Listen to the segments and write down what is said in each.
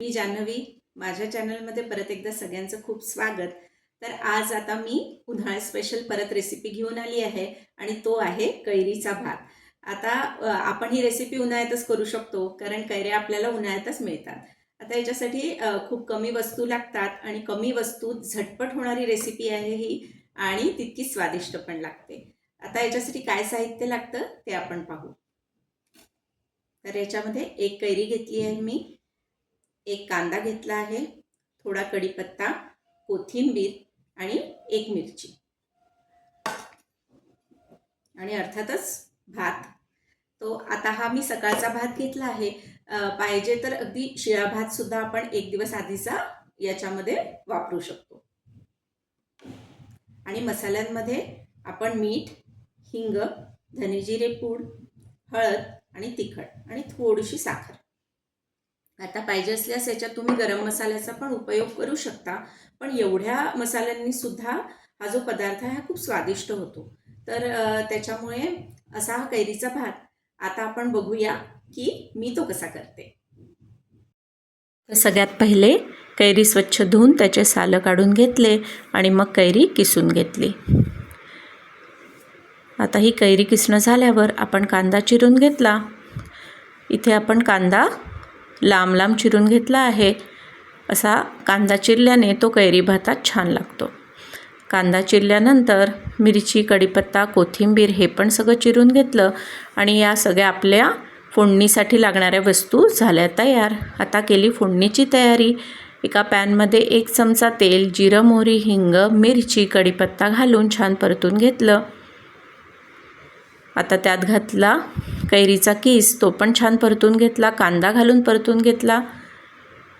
मी जान्हवी. माझ्या चॅनलमध्ये परत एकदा सगळ्यांचं खूप स्वागत. तर आज आता मी उन्हाळा स्पेशल परत रेसिपी घेऊन आली आहे आणि तो आहे कैरीचा भात. आता आपण ही रेसिपी उन्हाळ्यातच करू शकतो कारण कैऱ्या आपल्याला उन्हाळ्यातच मिळतात. आता याच्यासाठी खूप कमी वस्तू लागतात आणि कमी वस्तू झटपट होणारी रेसिपी आहे ही आणि तितकी स्वादिष्ट पण लागते. आता याच्यासाठी काय साहित्य लागतं ते आपण पाहू. तर याच्यामध्ये एक कैरी घेतली आहे मी. एक कांदा घेतला आहे थोडा कढीपत्ता कोथिंबीर आणि एक मिरची. आणि अर्थातच भात. तो आता हा मी सकाळचा भात घेतला आहे. पाहिजे तर अगदी शिळा भात सुद्धा आपण एक दिवस आधीचा याच्यामध्ये वापरू शकतो. आणि मसाल्यांमध्ये आपण मीठ हिंग धनेजिरे पूड हळद आणि तिखट आणि थोडीशी साखर. आता पाहिजे असल्यास याच्यात तुम्ही गरम मसाल्याचा पण उपयोग करू शकता पण एवढ्या मसाल्यांनी सुद्धा हा जो पदार्थ आहे हा खूप स्वादिष्ट होतो. तर त्याच्यामुळे असा हा कैरीचा भात. आता आपण बघूया की मी तो कसा करते. तर सगळ्यात पहिले कैरी स्वच्छ धुवून त्याचे सालं काढून घेतले आणि मग कैरी किसून घेतली. आता ही कैरी किसणं झाल्यावर आपण कांदा चिरून घेतला. इथे आपण कांदा लांब लांब चिरून घेतला आहे. असा कांदा चिरल्याने तो कैरी भातात छान लागतो. कांदा चिरल्यानंतर मिरची कढीपत्ता कोथिंबीर हे पण सगळं चिरून घेतलं आणि या सगळ्या आपल्या फोडणीसाठी लागणाऱ्या वस्तू झाल्या तयार. आता केली फोडणीची तयारी. एका पॅनमध्ये एक चमचा तेल जिरं मोहरी हिंग मिरची कढीपत्ता घालून छान परतून घेतलं. आता त्यात घातला कैरीचा किस तो पण छान परतून घेतला कांदा घालून परतून घेतला.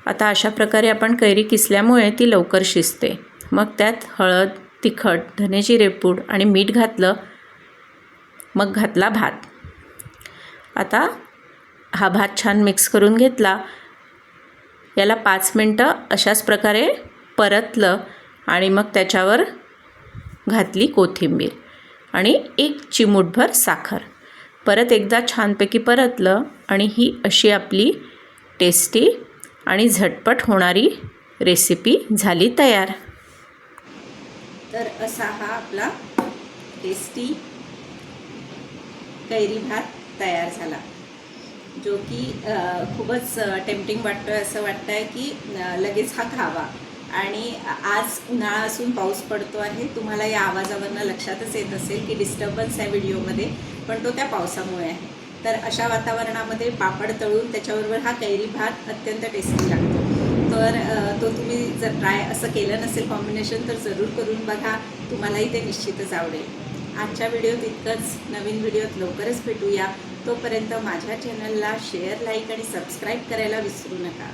आता अशा प्रकारे आपण कैरी किसल्यामुळे ती लवकर शिजते. मग त्यात हळद तिखट धनेची रेपूड आणि मीठ घातलं. मग घातला भात. आता हा भात छान मिक्स करून घेतला. याला पाच मिनटं अशाच प्रकारे परतलं आणि मग त्याच्यावर घातली कोथिंबीर आणि एक चिमूटभर साखर. परत एकदा छानपैकी परतलं आणि ही अशी आपली टेस्टी आणि झटपट होणारी रेसिपी झाली तयार. तर असा हा आपला टेस्टी कैरी भात तयार झाला. जो की खूपच टेम्पटिंग वाटतोय असं वाटतं आहे की लगेच हा खावा. आणि आज उन्हाळा असून पाऊस पडतो आहे. तुम्हाला या आवाजावरनं लक्षातच येत असेल की डिस्टर्बन्स आहे व्हिडिओमध्ये पण तो त्या पावसामुळे आहे. तर अशा वातावरणामध्ये पापड तळून त्याच्याबरोबर हा कैरी भात अत्यंत टेस्टी लागतो. तर तो तुम्ही जर ट्राय असं केलं नसेल कॉम्बिनेशन तर जरूर करून बघा. तुम्हालाही ते निश्चितच आवडेल. आजच्या व्हिडिओत इतकंच. नवीन व्हिडिओत लवकरच भेटूया. तोपर्यंत माझ्या चॅनलला शेअर लाईक आणि सबस्क्राईब करायला विसरू नका.